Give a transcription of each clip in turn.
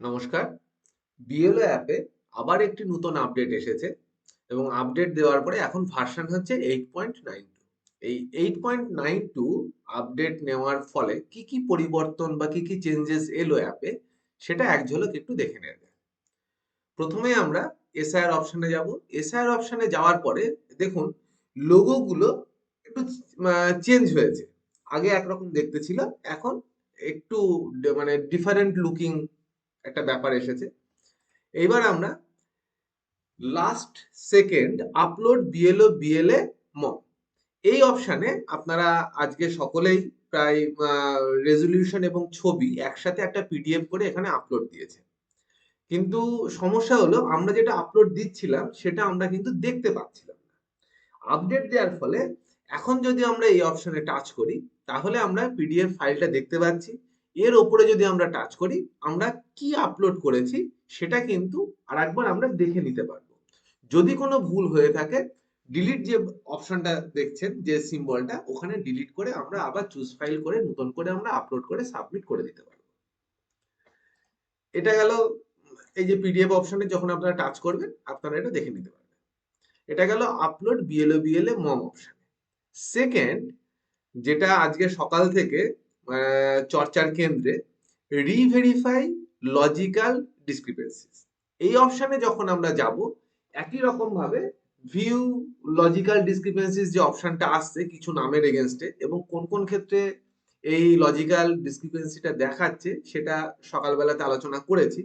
নমস্কার। বিএলও অ্যাপে আবার একটি নতুন আপডেট এসেছে এবং আপডেট দেওয়ার পরে এখন ভার্সন হচ্ছে এইট পয়েন্ট নাইন টু এই eight point nine two update নেওয়ার ফলে কি কি পরিবর্তন বা কি কি চেঞ্জেস এলো অ্যাপে সেটা এক ঝলক একটু দেখে নেওয়া প্রথমে আমরা এসআইআর অপশনে যাব। এসআইআর অপশানে যাওয়ার পরে দেখুন লোগোগুলো একটু চেঞ্জ হয়েছে। আগে একরকম দেখতে ছিল, এখন একটু মানে ডিফারেন্ট লুকিং একটা ব্যাপার এসেছে। এইবার আমরা last second upload BLO BLA ম এই অপশানে আপনারা আজকে সকলেই প্রায় রেজলিউশন এবং ছবি একসাথে একটা পিডিএফ করে এখানে আপলোড দিয়েছে। কিন্তু সমস্যা হলো, আমরা যেটা আপলোড দিচ্ছিলাম, সেটা আমরা কিন্তু দেখতে পাচ্ছিলাম না। আপডেট দেওয়ার ফলে এখন যদি আমরা এই অপশনে টাচ করি, তাহলে আমরা পিডিএফ ফাইলটা দেখতে পাচ্ছি। এর ওপরে যদি আমরা টাচ করি, আমরা কি আপলোড করেছি সেটা কিন্তু আরেকবার আমরা দেখে নিতে পারব। যদি কোনো ভুল হয়ে থাকে ডিলিট যে অপশনটা দেখছেন, যে সিম্বলটা ওখানে ডিলিট করে আমরা আবার চুজ ফাইল করে, নতুন করে আমরা আপলোড করে সাবমিট করে দিতে পারব। এটা গেল, এই যে পিডিএফ অপশনে যখন আপনারা টাচ করবেন, আপনারা এটা দেখে নিতে পারবেন। এটা গেল আপলোড বিএলও বিএলএ মম অপশন সেকেন্ড যেটা আজকে সকাল থেকে চর্চার কেন্দ্রে রিভেরিফাই লজিক্যাল ডিসক্রিপেন্সিস এই অপশানে যখন আমরা যাব, একই রকম ভাবে ভিউ লজিক্যাল ডিসক্রিপেন্সিস যে অপশনটা আসছে কিছু নামের এগেনস্টে এবং কোন কোন ক্ষেত্রে এই লজিক্যাল ডিসক্রিপেন্সিটা দেখাচ্ছে সেটা সকালবেলাতে আলোচনা করেছি।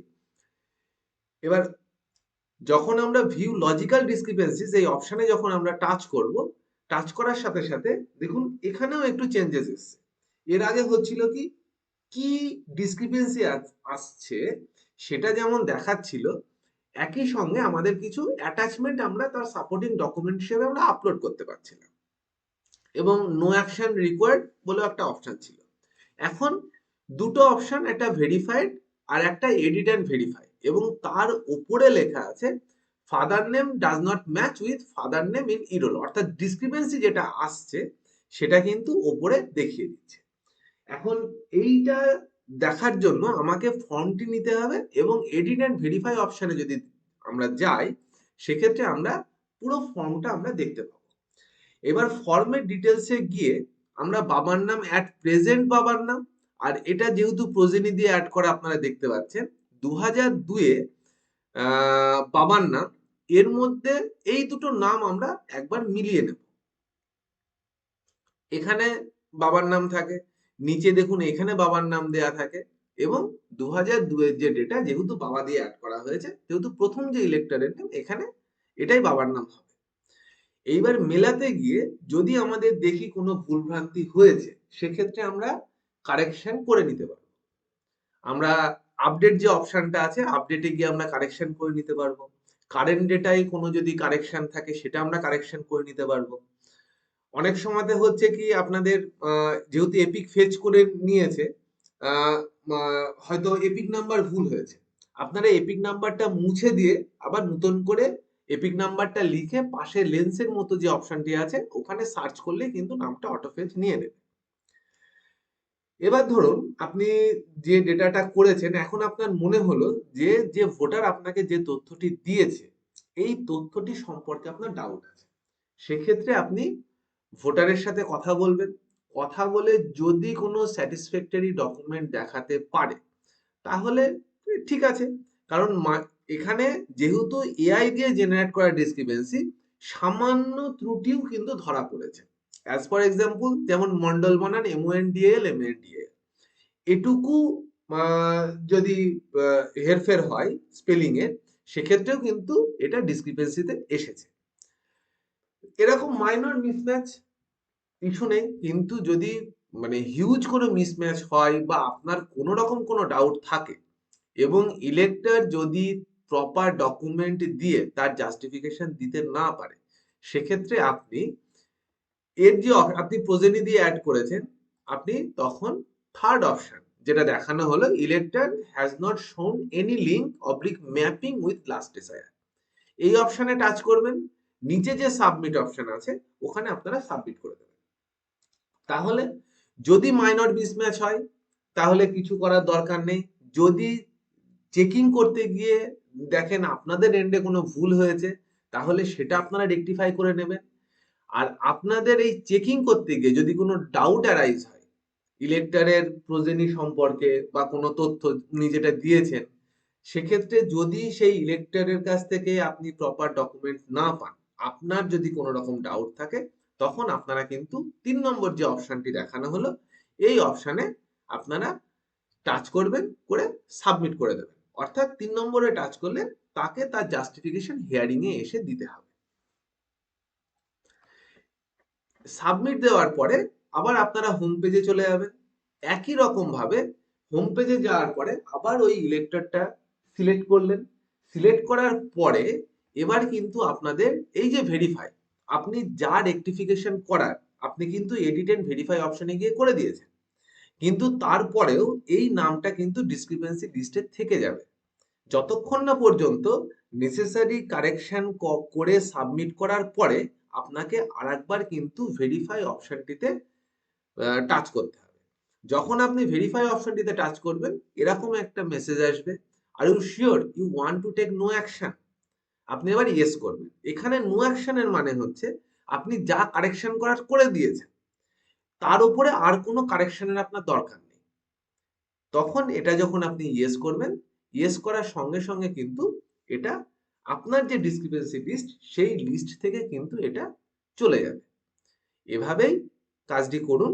এবার যখন আমরা ভিউ লজিক্যাল ডিসক্রিপেন্সিস এই অপশানে যখন আমরা টাচ করব টাচ করার সাথে সাথে দেখুন এখানেও একটু চেঞ্জেস এসছে। এর আগে হচ্ছিল কি? কি ডিসক্রিপেন্সি আসছে সেটা যেমন দেখাচ্ছিল, একই সঙ্গে আমাদের কিছু অ্যাটাচমেন্ট আমরা তার সাপোর্টিং ডকুমেন্ট হিসেবে আমরা আপলোড করতে পারছিলাম। এবং নো অ্যাকশন রিকোয়ার্ড বলেও একটা অপশন ছিল। এখন দুটো অপশন একটা ভেরিফাইড আর একটা এডিট অ্যান্ড ভেরিফাই এবং তার উপরে লেখা আছে father name does not match with father name in eroll অর্থাৎ ডিসক্রিপেন্সি যেটা আসছে সেটা কিন্তু ওপরে দেখিয়ে দিচ্ছে। এখন এইটা দেখার জন্য আমাকে ফর্মটি নিতে হবে এবং এডিট অ্যান্ড ভেরিফাই অপশানে যদি আমরা যাই, সেক্ষেত্রে আমরা পুরো ফর্মটা আমরা দেখতে পাবো। এবার ফর্মের ডিটেলসে গিয়ে আমরা বাবার নাম অ্যাট প্রেজেন্ট বাবার নাম, আর এটা যেহেতু প্রজেনি দিয়ে অ্যাড করা আপনারা দেখতে পাচ্ছেন দু হাজার দুয়ে বাবার নাম, এর মধ্যে এই দুটো নাম আমরা একবার মিলিয়ে নেব। এখানে বাবার নাম থাকে নিচে দেখুন এখানে বাবার নাম দেয়া থাকে এবং দু হাজার দুয়ের যে ডেটা যেহেতু বাবা দিয়ে অ্যাড করা হয়েছে, যেহেতু প্রথম যে ইলেক্টরের নাম এখানে এটাই বাবার নাম হবে। এইবার মেলাতে গিয়ে যদি আমাদের দেখি কোনো ভুলভ্রান্তি হয়েছে, সেক্ষেত্রে আমরা কারেকশন করে নিতে পারব। আমরা আপডেট যে অপশনটা আছে আপডেটে গিয়ে আমরা কারেকশন করে নিতে পারব। কারেন্ট ডেটায় কোনো যদি কারেকশন থাকে, সেটা আমরা কারেকশন করে নিতে পারব। অনেক সময়তে হচ্ছে কি আপনাদের যেহেতু এপিক ফেচ করে নিয়েছে হয়তো এপিক নাম্বার ভুল হয়েছে। আপনারা এপিক নাম্বারটা মুছে দিয়ে আবার নতুন করে এপিক নাম্বারটা লিখে পাশে লেন্সের মতো যে অপশনটি আছে, ওখানে সার্চ করলে কিন্তু নামটা অটোফেচ নিয়ে নেবে। এবার ধরুন, আপনি যে ডেটাটা করেছেন, এখন আপনার মনে হলো যে যে ভোটার আপনাকে যে তথ্যটি দিয়েছে, এই তথ্যটি সম্পর্কে আপনার ডাউট আছে। সেক্ষেত্রে আপনি ভোটারের সাথে কথা বলবেন। কথা বলে যদি কোনো স্যাটিসফ্যাক্টরি ডকুমেন্ট দেখাতে পারে, তাহলে ঠিক আছে। কারণ এখানে যেহেতু এআই দিয়ে জেনারেট করা ডিসক্রিপেন্সি সামান্য ত্রুটিও কিন্তু ধরা পড়েছে। অ্যাজ ফর এক্সাম্পল যেমন মন্ডল বানান M N DL M N DL এটুকু যদি হেরফের হয় স্পেলিং এর সেক্ষেত্রেও কিন্তু এটা ডিসক্রিপেন্সিতে এসেছে। এরকম মাইনর মিসম্যাচ কিছু নেই, কিন্তু যদি মানে হিউজ কোনো মিসম্যাচ হয় বা আপনার কোনো রকম কোনো ডাউট থাকে এবং ইলেক্টর যদি প্রপার ডকুমেন্ট দিয়ে তার জাস্টিফিকেশন দিতে না পারে, সেক্ষেত্রে আপনি এর যে আপনি প্রজেনি দিয়ে অ্যাড করেছেন, আপনি তখন থার্ড অপশন যেটা দেখানো হলো elector has not shown any link oblique mapping with last desire এই অপশানে টাচ করবেন নিচে যে সাবমিট অপশন আছে, ওখানে আপনারা সাবমিট করে দেবেন। তাহলে যদি মাইনর মিসম্যাচ হয়, তাহলে কিছু করার দরকার নেই। যদি চেকিং করতে গিয়ে দেখেন আপনাদের এন্ডে কোনো ভুল হয়েছে, তাহলে সেটা আপনারা রেকটিফাই করে নেবেন। আর আপনাদের এই চেকিং করতে গিয়ে যদি কোনো ডাউট অ্যারাইজ হয় ইলেক্টরের প্রজেনি সম্পর্কে বা কোনো তথ্য উনি যেটা দিয়েছেন, সেক্ষেত্রে যদি সেই ইলেক্টরের কাছ থেকে আপনি প্রপার ডকুমেন্ট না পান আপনার যদি কোনো রকম ডাউট থাকে, তখন আপনারা কিন্তু তিন নম্বর যে অপশানটি দেখানো হলো, এই অপশানে আপনারা টাচ করবেন, করে সাবমিট করে দেবেন। অর্থাৎ তিন নম্বরে টাচ করলে তাকে তার জাস্টিফিকেশন হিয়ারিং এ এসে দিতে হবে। সাবমিট দেওয়ার পরে আবার আপনারা হোম পেজে চলে যাবেন। একই রকম ভাবে হোম পেজে যাওয়ার পরে আবার ওই ইলেক্টরটা সিলেক্ট করলেন। সিলেক্ট করার পরে এবার কিন্তু আপনাদের এই যে ভেরিফাই আপনি যা রেকটিফিকেশন করার, আপনি কিন্তু এডিট এন্ড ভেরিফাই অপশনে গিয়ে করে দিয়েছেন। কিন্তু তারপরেও এই নামটা কিন্তু ডিসক্রিপেন্সি লিস্টে থেকে যাবে। যতক্ষণ না পর্যন্ত নেসেসারি কারেকশন করে সাবমিট করার পরে আপনাকে আরেকবার কিন্তু ভেরিফাই অপশনটিতে টাচ করতে হবে। যখন আপনি ভেরিফাই অপশনটিতে টাচ করবেন, এরকম একটা মেসেজ আসবে। Are you sure you want to take no action আপনি এবার ইয়েস করবেন। এখানে নো অ্যাকশনের মানে হচ্ছে আপনি যা কারেকশন করার করে দিয়েছেন, তার উপরে আর কোনো কারেকশনের আপনার দরকার নেই। তখন এটা যখন আপনি ইয়েস করবেন ইয়েস করার সঙ্গে সঙ্গে কিন্তু এটা আপনার যে ডিসক্রিপেন্সি লিস্ট সেই লিস্ট থেকে কিন্তু এটা চলে যাবে। এভাবেই কাজটি করুন।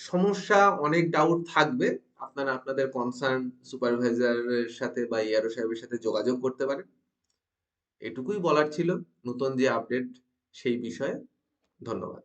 সমস্যা, অনেক ডাউট থাকবে। আপনারা আপনাদের কনসার্ন সুপারভাইজারের সাথে বা ইয়ারো সাহেবের সাথে যোগাযোগ করতে পারেন। এটুকুই বলার ছিল। নতুন যে আপডেট সেই বিষয়ে ধন্যবাদ।